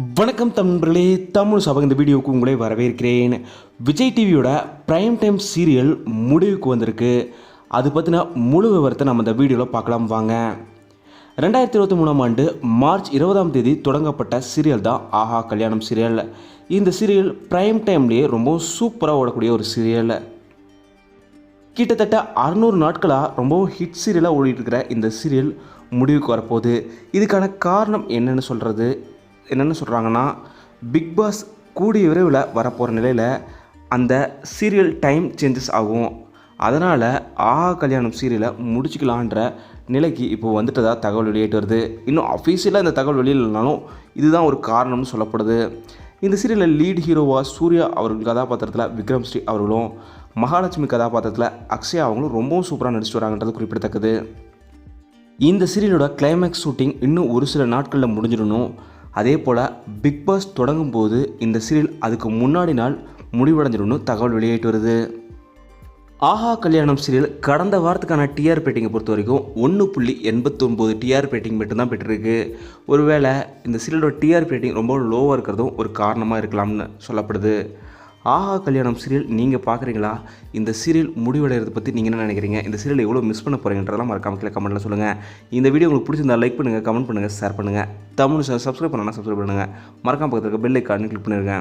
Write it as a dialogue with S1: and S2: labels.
S1: வணக்கம் தமிழர்களே தமிழ் சபை இந்த வீடியோவுக்கு உங்களை வரவேற்கிறேன். விஜய் டிவியோட ப்ரைம் டைம் சீரியல் முடிவுக்கு வந்திருக்கு. அது பற்றின முழு விவரத்தை நம்ம இந்த வீடியோவில் பார்க்கலாம் வாங்க. ரெண்டாயிரத்தி இருபத்தி மூணாம் ஆண்டு மார்ச் இருபதாம் தேதி தொடங்கப்பட்ட சீரியல் தான் ஆஹா கல்யாணம் சீரியல் இந்த சீரியல் ப்ரைம் டைம்லேயே ரொம்ப சூப்பராக ஓடக்கூடிய ஒரு சீரியல் கிட்டத்தட்ட அறநூறு நாட்களாக ரொம்பவும் ஹிட் சீரியலாக ஓடிட்டு இருக்கிற இந்த சீரியல் முடிவுக்கு வரப்போகுது. இதுக்கான காரணம் என்னன்னு சொல்கிறது என்னென்னு சொல்கிறாங்கன்னா பிக் பாஸ் கூடிய விரைவில் வரப்போகிற நிலையில் அந்த சீரியல் டைம் சேஞ்சஸ் ஆகும். அதனால் ஆஹா கல்யாணம் சீரியலை முடிச்சுக்கலான்ற நிலைக்கு இப்போ வந்துட்டதாக தகவல் வெளியிட்டு வருது. இன்னும் அஃபீஷியலாக இந்த தகவல் வெளியிலனாலும் இதுதான் ஒரு காரணம்னு சொல்லப்படுது. இந்த சீரியலில் லீட் ஹீரோவாக சூர்யா அவர்கள் கதாபாத்திரத்தில் விக்ரம் ஸ்ரீ அவர்களும் மகாலட்சுமி கதாபாத்திரத்தில் அக்ஷயா அவங்களும் ரொம்பவும் சூப்பராக நடிச்சிட்டு வராங்கன்றது குறிப்பிடத்தக்கது. இந்த சீரியலோட கிளைமேக்ஸ் ஷூட்டிங் இன்னும் ஒரு சில நாட்களில் முடிஞ்சிடணும். அதே போல் பிக் பாஸ் தொடங்கும் போது இந்த சீரியல் அதுக்கு முன்னாடி நாள் முடிவடைஞ்சிடும்னு தகவல் வெளியிட்டு வருது. ஆஹா கல்யாணம் சீரியல் கடந்த வாரத்துக்கான டிஆர் பேட்டிங்கை பொறுத்த வரைக்கும் ஒன்று புள்ளி எண்பத்தொம்போது டிஆர் பேட்டிங் மட்டும்தான் பெற்றிருக்கு. ஒருவேளை இந்த சீரியலோட டிஆர் பேட்டிங் ரொம்ப லோவாக இருக்கிறதும் ஒரு காரணமாக இருக்கலாம்னு சொல்லப்படுது. ஆஹா கல்யாணம் சீரியல் நீங்கள் பார்க்குறீங்களா? இந்த சீரியல் முடிவடைகிறத பற்றி நீங்கள் என்ன நினைக்கிறீங்க? இந்த சீரியல் எவ்வளோ மிஸ் பண்ண போகிறீங்கன்றதெல்லாம் மறக்காம கீழே கமெண்ட்டில் சொல்லுங்கள் இந்த வீடியோ உங்களுக்கு பிடிச்சிருந்தா லைக் பண்ணுங்கள் கமெண்ட் பண்ணுங்கள் ஷேர் பண்ணுங்கள் தமிழ் சப்ஸ்கிரைப் பண்ணால் சப்ஸ்கிரைப் பண்ணுங்கள் மறக்காம பக்கத்தில் இருக்க பெல் ஐக்கானு கிளிக் பண்ணிருங்க.